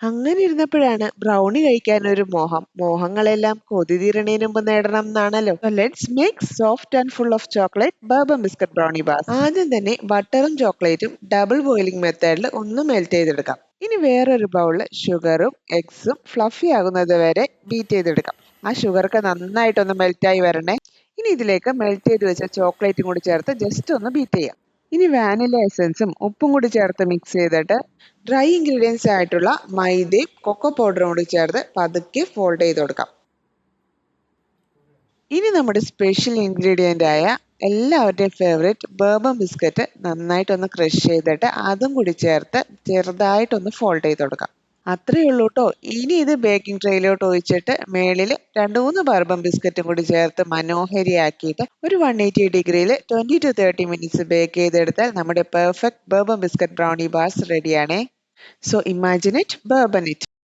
അങ്ങനെ ഇരുന്നപ്പോഴാണ് ബ്രൗണി കഴിക്കാൻ ഒരു മോഹം. മോഹങ്ങളെല്ലാം കൊതി തീരണേന് മുമ്പ് നേടണം എന്നാണല്ലോ. Let's make soft and full of chocolate bourbon biscuit brownie bars ആദ്യം തന്നെ ബട്ടറും ചോക്ലേറ്റും ഡബിൾ ബോയിലിംഗ് മെത്തേഡിൽ ഒന്ന് മെൽറ്റ് ചെയ്തെടുക്കാം. ഇനി വേറൊരു ബൗളിൽ ഷുഗറും എഗ്സും ഫ്ലഫി ആകുന്നത് വരെ ബീറ്റ് ചെയ്തെടുക്കാം. ആ ഷുഗറൊക്കെ നന്നായിട്ടൊന്ന് മെൽറ്റായി വരണേ. ഇനി ഇതിലേക്ക് മെൽറ്റ് ചെയ്ത് വെച്ച ചോക്ലേറ്റും കൂടി ചേർത്ത് ജസ്റ്റ് ഒന്ന് ബീറ്റ് ചെയ്യാം. ഇനി വാനില എസൻസും ഉപ്പും കൂടി ചേർത്ത് മിക്സ് ചെയ്തിട്ട് ഡ്രൈ ഇൻഗ്രീഡിയൻസ് ആയിട്ടുള്ള മൈദയും കൊക്കോ പൗഡറും കൂടി ചേർത്ത് പതുക്കെ ഫോൾഡ് ചെയ്ത് കൊടുക്കാം. ഇനി നമ്മുടെ സ്പെഷ്യൽ ഇൻഗ്രീഡിയന്റ് ആയ എല്ലാവരുടെയും ഫേവറേറ്റ് ബേബൺ ബിസ്ക്കറ്റ് നന്നായിട്ടൊന്ന് ക്രഷ് ചെയ്തിട്ട് അതും കൂടി ചേർത്ത് ചെറുതായിട്ടൊന്ന് ഫോൾഡ് ചെയ്ത് കൊടുക്കാം. അത്രയേ ഉള്ളൂ കേട്ടോ ഇനി ഇത് ബേക്കിംഗ് ട്രേയിലോട്ട് ഒഴിച്ചിട്ട് മേളിൽ രണ്ട് മൂന്ന് ബർബൺ ബിസ്ക്കറ്റും കൂടി ചേർത്ത് മനോഹരിയാക്കിയിട്ട് ഒരു വൺ എയ്റ്റി ഡിഗ്രിയിൽ twenty two thirty minutes bake ചെയ്തെടുത്താൽ നമ്മുടെ perfect bourbon biscuit brownie bars റെഡിയാണേ so imagine bourbon it